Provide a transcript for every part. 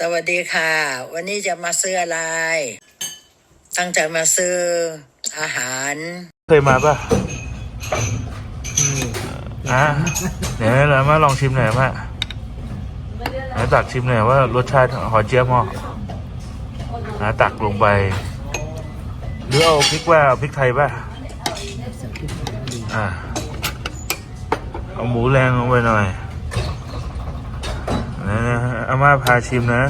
สวัสดีค่ะ วันนี้จะมาซื้ออะไร ตั้งใจมาซื้ออาหาร เคยมาป่ะอะเดี๋ยวเรามาลองชิมหน่อยมาไหนตักชิมหน่อยว่ารสชาติหอเจี๊ยบหม้อนะตักลงไป หรือเอาพริกว่าเอาพริกไทยป่ะอะเอาหมูแรงลงไปหน่อย อาม่าพาชิมนะ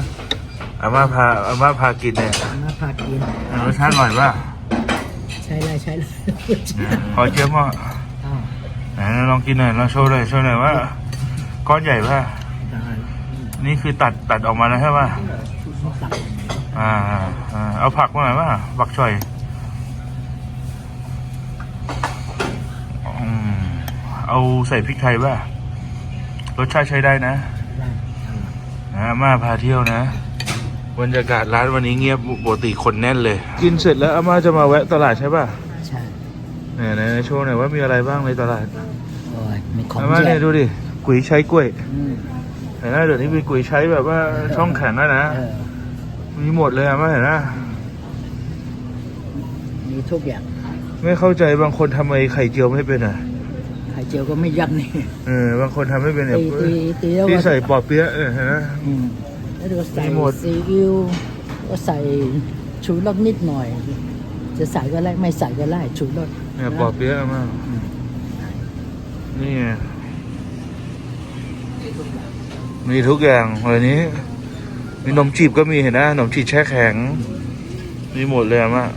อาม่าพาอาม่าพากินเนี่ยมาพากินรสชาติอร่อยป่ะใช่เลยใช่เลยหอเจี๊ยบหม้ออ้าวไหนลองกินหน่อยลองโชว์หน่อยโชว์หน่อยว่าก้อนใหญ่ป่ะได้นี่คือตัดตัดออกมาแล้วใช่ป่ะตักอ่าอ่าอ่าเอาผักมาหน่อยป่ะผักช่อยอืมเอาใส่พริกไทยป่ะรสชาติใช้ได้นะได้นะ อาม่าพาเที่ยวนะบรรยากาศร้านวันนี้เงียบปกติคนแน่นเลย กินเสร็จแล้วอาม่าจะมาแวะตลาดใช่ป่ะใช่เนี่ยไหนโชว์หน่อยว่ามีอะไรบ้างในตลาดโอ้ยมีของอาม่าเยเนี่ยอะดูดิกุ๋ยใช้กล้วยอืมเห็นไหมเดี๋ยวนี้มีกุ๋ยใช้แบบว่าช่องแข็งแล้วนะ เออมีหมดเลยอะไม่เห็นนะมีทุกอย่างไม่เข้าใจบางคนทำไมไข่เจียวไม่เป็นอะไข่เจียวก็ไม่ยักนี่เออบางคนทำไม่เป็นเนี่ยตีตีตีแล้วที่ก็ใส่ปอเปี๊ยะเออเห็นไหม อืมแล้วก็ใส่มีหมด ซีอิ๊วก็ใส่ชูรสนิดหน่อย จะใส่ก็ได้ไม่ใส่ก็ได้ชูรสเนี่ยปอเปี๊ยะมากอืมนี่ไงมีทุกอย่างวันนี้ มีนมจีบก็มีเห็นนะนมจีบแช่แข็ง มีหมดเลยอะมาก